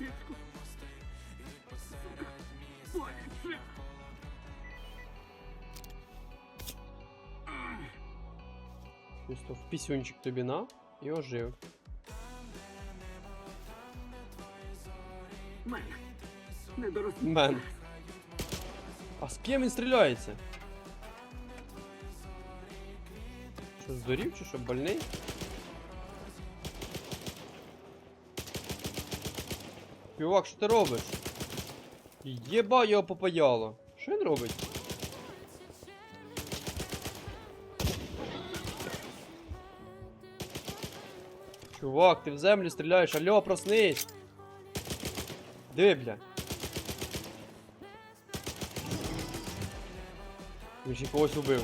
сітку. Просто в пісюнчик тобі на і ожив. Мене. Не дорослі. Мен. А з ким він стріляється? Що, здурів чи що, больний? Чувак, що ти робиш? Єба його попаяло. Що він робить? Чувак, ти в землю стріляєш, алло, проснись! Диви. Він ще когось убив.